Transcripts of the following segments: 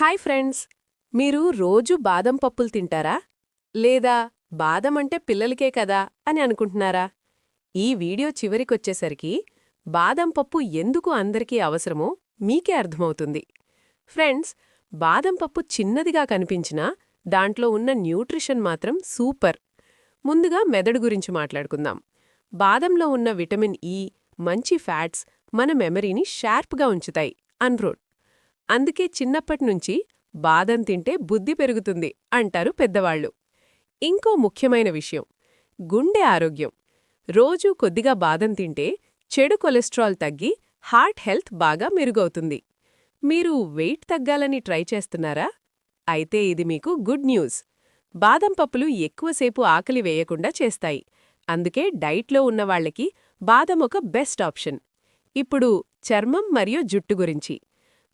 Hi friends! మీరు రోజు బాదం పప్పులు తింటారా? లేదా బాదం అంటే పిల్లలకే కదా అని అనుకుంటున్నారా? ఈ వీడియో చివరికొచ్చేసరికి బాదం పప్పు ఎందుకు అందరికీ అవసరమో మీకే అర్థమవుతుంది. ఫ్రెండ్స్ బాదం పప్పు చిన్నదిగా కనిపించినా దాంట్లో ఉన్న న్యూట్రిషన్ మాత్రం సూపర్. ముందుగా మెదడు గురించి మాట్లాడుకుందాం. బాదంలో ఉన్న విటమిన్ ఈ మంచి ఫ్యాట్స్ మన మెమరీని షార్ప్గా ఉంచుతాయి. అన్రోడ్ అందుకే చిన్నప్పటినుంచి బాదం తింటే బుద్ధి పెరుగుతుంది అంటారు పెద్దవాళ్ళు ఇంకో ముఖ్యమైన విషయం గుండె ఆరోగ్యం. రోజూ కొద్దిగా బాదం తింటే చెడు కొలెస్ట్రాల్ తగ్గి హార్ట్ హెల్త్ బాగా మెరుగవుతుంది. మీరు వెయిట్ తగ్గాలని ట్రై చేస్తున్నారా? అయితే ఇది మీకు గుడ్ న్యూస్. బాదం పప్పులు ఎక్కువసేపు ఆకలి వేయకుండా చేస్తాయి. అందుకే డైట్లో ఉన్నవాళ్ళకి బాదం ఒక బెస్ట్ ఆప్షన్. ఇప్పుడు చర్మం మరియు జుట్టు గురించి.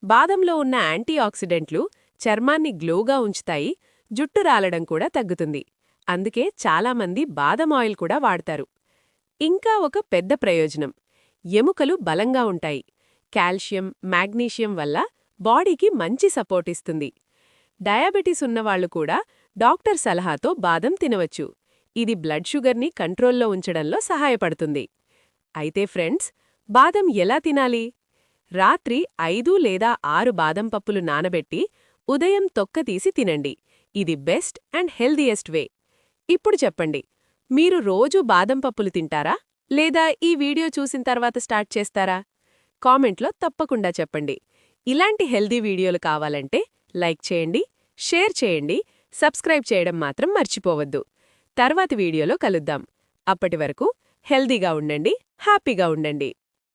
బాదంలో ఉన్న యాంటీ ఆక్సిడెంట్లు చర్మాన్ని గ్లోగా ఉంచుతాయి జుట్టు రాలడం కూడా తగ్గుతుంది. అందుకే చాలామంది బాదం ఆయిల్ కూడా వాడతారు. ఇంకా ఒక పెద్ద ప్రయోజనం ఎముకలు బలంగా ఉంటాయి. కాల్షియం మాగ్నీషియం వల్ల బాడీకి మంచి సపోర్ట్ ఇస్తుంది. డయాబెటీస్ ఉన్నవాళ్ళు కూడా డాక్టర్ సలహాతో బాదం తినవచ్చు. ఇది బ్లడ్ షుగర్ని కంట్రోల్లో ఉంచడంలో సహాయపడుతుంది. అయితే ఫ్రెండ్స్ బాదం ఎలా తినాలి? రాత్రి ఐదు లేదా ఆరు బాదం పప్పులు నానబెట్టి ఉదయం తొక్కతీసి తినండి. ఇది బెస్ట్ అండ్ హెల్దియెస్ట్ వే. ఇప్పుడు చెప్పండి మీరు రోజూ బాదం పప్పులు తింటారా? లేదా ఈ వీడియో చూసిన తర్వాత స్టార్ట్ చేస్తారా? కామెంట్లో తప్పకుండా చెప్పండి. ఇలాంటి హెల్దీ వీడియోలు కావాలంటే లైక్ చేయండి షేర్ చేయండి సబ్స్క్రైబ్ చేయడం మాత్రం మర్చిపోవద్దు. తర్వాతి వీడియోలో కలుద్దాం. అప్పటి వరకు హెల్దీగా ఉండండి హ్యాపీగా ఉండండి.